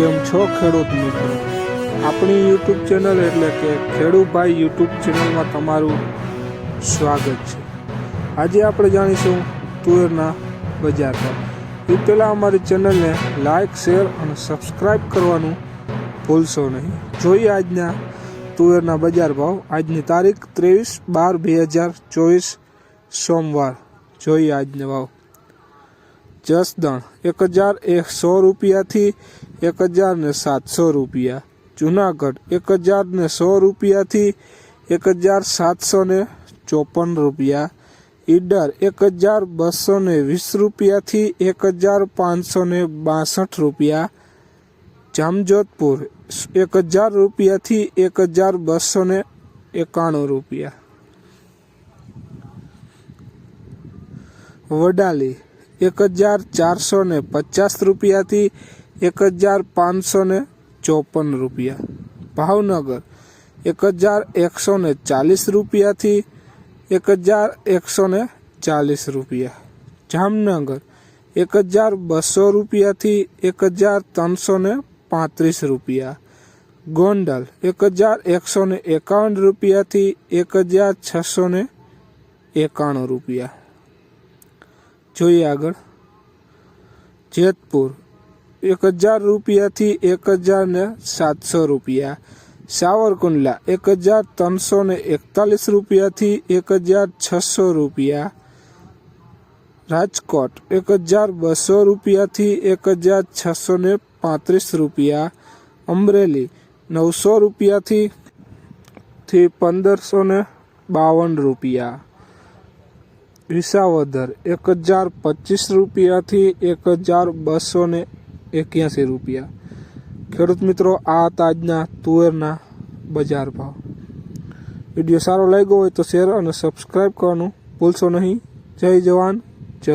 કેમ છો ખેડૂત મિત્રો? આપણી યુટ્યુબ ચેનલ એટલે કે ખેડૂભાઈ યુટ્યુબ ચેનલમાં તમારું સ્વાગત છે. આજે આપણે જાણીશું તુવેરના બજાર ભાવ. એ પહેલાં અમારી ચેનલને લાઇક શેર અને સબસ્ક્રાઈબ કરવાનું ભૂલશો નહીં. જોઈએ આજના તુવેરના બજાર ભાવ. આજની તારીખ ત્રેવીસ બાર બે હજાર ચોવીસ સોમવાર. જોઈએ આજના ભાવ. જસદણ એક હજાર એકસો રૂપિયાથી એક હજાર ને સાતસો રૂપિયા. જુનાગઢ, એક હજાર ને સો રૂપિયાથી એક હજાર સાતસો ને ચોપન રૂપિયા. ઈડર, એક હજાર બસો ને વીસ રૂપિયાથી એક હજાર પાંચસો ને બાસઠ રૂપિયા. જામજોધપુર, એક હજાર રૂપિયાથી એક હજાર બસો ને એકાણું રૂપિયા. વડાલી એક હજાર ચારસો ને પચાસ રૂપિયાથી એક હજાર પાંચસો ને ચોપન રૂપિયા ભાવનગર એક હજાર એકસો ને ચાલીસ રૂપિયાથી એક હજાર એકસો ને ચાલીસ રૂપિયા જામનગર એક હજાર બસો રૂપિયાથી એક હજાર ત્રણસો ને પાંત્રીસ રૂપિયા ગોંડલ એક હજાર એકસો ને એકાવન રૂપિયાથી એક હજાર છસો ને એકાણું રૂપિયા જોઈએ આગળ જેતપુર એક હજાર રૂપિયાથી એક હજાર ને સાતસો રૂપિયા સાવરકુંડલા એક હજાર ત્રણસો ને એકતાલીસ રૂપિયાથી એક હજાર છસો રૂપિયા રાજકોટ એક હજાર બસો રૂપિયાથી એક હજાર છસો ને પાંત્રીસ રૂપિયા અમરેલી નવસો રૂપિયાથી થી પંદરસો ને બાવન રૂપિયા વિસાવદર એક હજાર પચીસ રૂપિયાથી એક હજાર બસો ને એક્યાસી રૂપિયા. ખેડૂત મિત્રો, આ હતા આજના તુવેરના બજાર ભાવ. વીડિયો સારો લાગ્યો હોય તો શેર અને સબસ્ક્રાઈબ કરવાનું ભૂલશો નહીં. જય જવાન.